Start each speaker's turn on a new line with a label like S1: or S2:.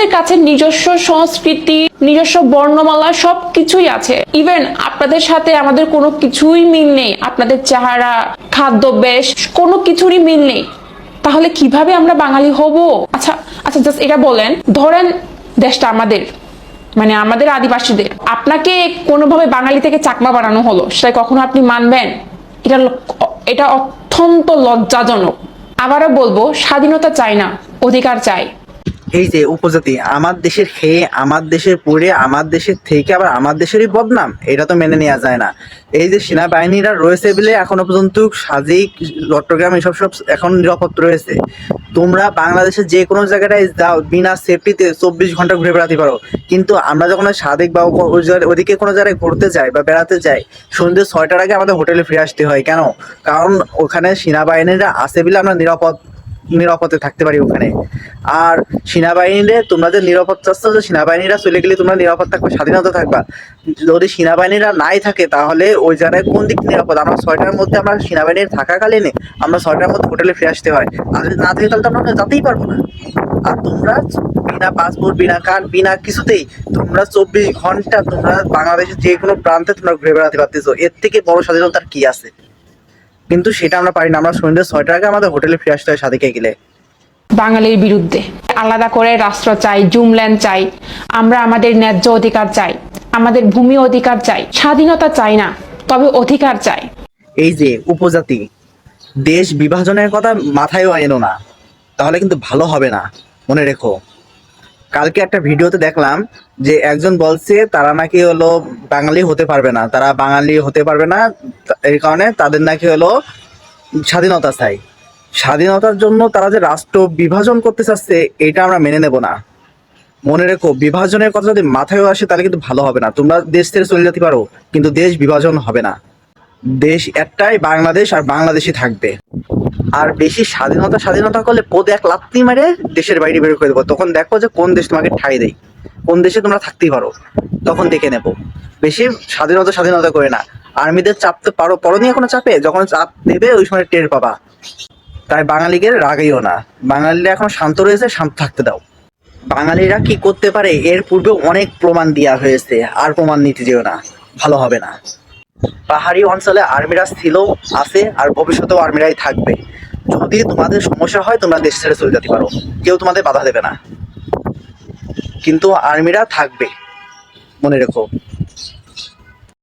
S1: আমাদের কাছে নিজস্ব সংস্কৃতি, নিজস্ব বর্ণমালা সব কিছুই আছে। ইভেন আপনাদের সাথে আমাদের কোনো কিছুই মিল নেই। আপনাদের চেহারা খাদ্যাভ্যাস কোনো কিছুরই মিল নেই। তাহলে কীভাবে আমরা বাঙালি হব? আচ্ছা আচ্ছা জাস্ট এটা বলেন। ধরেন দেশটা আমাদের মানে আমাদের আদিবাসীদের। আপনাকে কোনোভাবে বাঙালি থেকে চাকমা বানানো হলো, সেটা কখনো আপনি মানবেন? এটা এটা অত্যন্ত লজ্জাজনক। আবারও বলব, স্বাধীনতা চাই না, অধিকার চাই।
S2: এই যে উপজাতি, আমার দেশের খেয়ে, আমার দেশের পড়ে, আমার দেশের থেকে আবার আমার দেশেরই বদনাম, এটা তো মেনে নেওয়া যায় না। এই যে সেনাবাহিনীরা রয়েছে বলে এখনও পর্যন্ত সাজেক, চট্টগ্রাম এসব সব এখন নিরাপদ রয়েছে। তোমরা বাংলাদেশের যে কোনো জায়গাটায় যাও, বিনা সেফটিতে চব্বিশ ঘণ্টা ঘুরে বেড়াতে পারো। কিন্তু আমরা যখন সাদেক বা ওদিকে কোনো জায়গায় ঘুরতে যাই বা বেড়াতে যাই, সন্ধ্যে ছয়টার আগে আমাদের হোটেলে ফিরে আসতে হয়। কেন? কারণ ওখানে সেনাবাহিনীরা আছে বলে আমরা নিরাপদ। নিরাপদে থাকতে পারি ওখানে। আর সেনাবাহিনীরে তোমরা যে নিরাপদ চাচ্ছ, যে সেনাবাহিনীরা চলে গেলে তোমরা নিরাপদ থাকবে, স্বাধীনতা থাকবা। যদি সেনাবাহিনীরা নাই থাকে, তাহলে ওই জায়গায় কোন দিক নিরাপদ? আমরা ছয়টার মধ্যে আমরা সেনাবাহিনীর থাকাকালীনে আমরা ছয়টার মধ্যে হোটেলে ফিরে আসতে হয়। আর যদি না থাকে, তাহলে তো আমরা যেতেই পারব না। আর তোমরা বিনা পাসপোর্ট বিনা কার্ড বিনা কিছুতেই তোমরা চব্বিশ ঘণ্টা তোমরা বাংলাদেশের যে কোনো প্রান্তে তোমরা ঘুরে বেড়াতে পারতেছো। এর থেকে বড় স্বাধীনতার কি আছে? কিন্তু সেটা আমরা পারি না। আমরা সন্ধ্যে ছয়টার আগে আমাদের হোটেলে ফিরে আসতে হয় সাদিকে গেলে।
S1: বাঙালির বিরুদ্ধে। আলাদা করে রাষ্ট্র চাই জুমল্যান্ড চাই আমরা আমাদের ন্যায্য অধিকার চাই আমাদের ভূমি অধিকার চাই স্বাধীনতা চাই না তবে অধিকার চাই।
S2: এই যে উপজাতি দেশ বিভাজনের কথা মাথায়ও এনো না তাহলে কিন্তু ভালো হবে না। মনে রেখো। কালকে একটা ভিডিওতে দেখলাম যে একজন বলছে তারা নাকি হলো বাঙালি হতে পারবে না, তারা বাঙালি হতে পারবে না এই কারণে তাদের নাকি হলো স্বাধীনতা চাই। স্বাধীনতার জন্য তারা যে রাষ্ট্র বিভাজন করতে চাচ্ছে, এটা আমরা মেনে নেব না। মনে রেখো, বিভাজনের কথা যদি মাথায়ও আসে, তাহলে কিন্তু ভালো হবে না। তোমরা দেশ থেকে চলে যেতে পারো, কিন্তু দেশ বিভাজন হবে না। দেশ একটাই, বাংলাদেশ আর বাংলাদেশই থাকবে। আর বেশি স্বাধীনতা স্বাধীনতা করলে পদে এক লাত্তি মারে দেশের বাইরে বের করে দেবো। তখন দেখো যে কোন দেশ তোমাকে ঠাই দেয়। কোন দেশে তোমরা থাকতেই পারো। তখন দেখে নেব। বেশি স্বাধীনতা স্বাধীনতা করে না। আর্মিদের চাপতে পারো পরনি এখনও চাপে? যখন চাপ দেবে, ওই সময় টের পাবা। তাই বাঙালিকে রাগাইও না। বাঙালিরা এখন শান্ত রয়েছে, শান্ত থাকতে দাও। বাঙালিরা কি করতে পারে, এর পূর্বে অনেক প্রমাণ দেওয়া হয়েছে। আর প্রমাণ নিতে যেও না। ভালো হবে না। পাহাড়ি অঞ্চলে আর্মিরা ছিল আছে আর ভবিষ্যতেও আর্মিরাই থাকবে। যদি তোমাদের সমস্যা হয়, তোমরা দেশ ছেড়ে চলে যেতে পারো। কেউ তোমাদের বাধা দেবে না। কিন্তু আর্মিরা থাকবে। মনে রেখো।